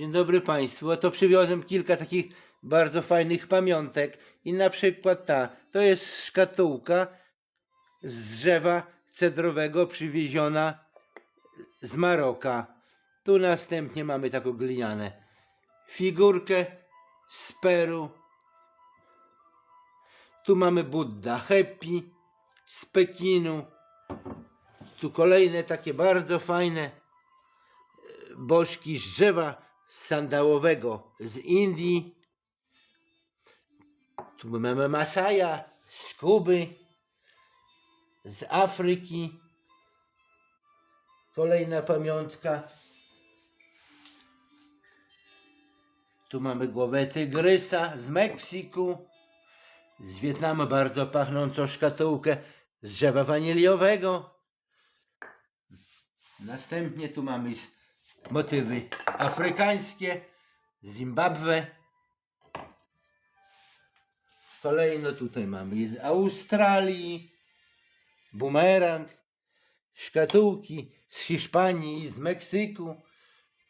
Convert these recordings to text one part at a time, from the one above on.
Dzień dobry Państwu. Oto przywiozłem kilka takich bardzo fajnych pamiątek. I na przykład ta. To jest szkatułka z drzewa cedrowego przywieziona z Maroka. Tu następnie mamy taką gliniane figurkę z Peru. Tu mamy Buddha Happy z Pekinu. Tu kolejne takie bardzo fajne bożki z drzewa sandałowego z Indii. Tu mamy Masaja z Kuby, z Afryki. Kolejna pamiątka. Tu mamy głowę tygrysa z Meksyku. Z Wietnamu bardzo pachnącą szkatułkę z drzewa waniliowego. Następnie tu mamy s- motywy afrykańskie, Zimbabwe. Kolejno tutaj mamy z Australii, bumerang, szkatułki z Hiszpanii z Meksyku,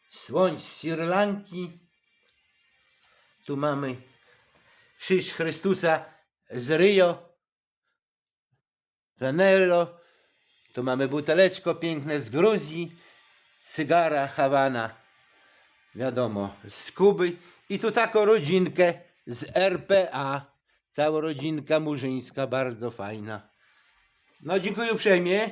słoń z Sri Lanki. Tu mamy krzyż Chrystusa z Rio, Janeiro. Tu mamy buteleczko piękne z Gruzji, cygara Hawana, wiadomo, z Kuby. I tu taką rodzinkę z RPA, cała rodzinka murzyńska, bardzo fajna. No dziękuję uprzejmie.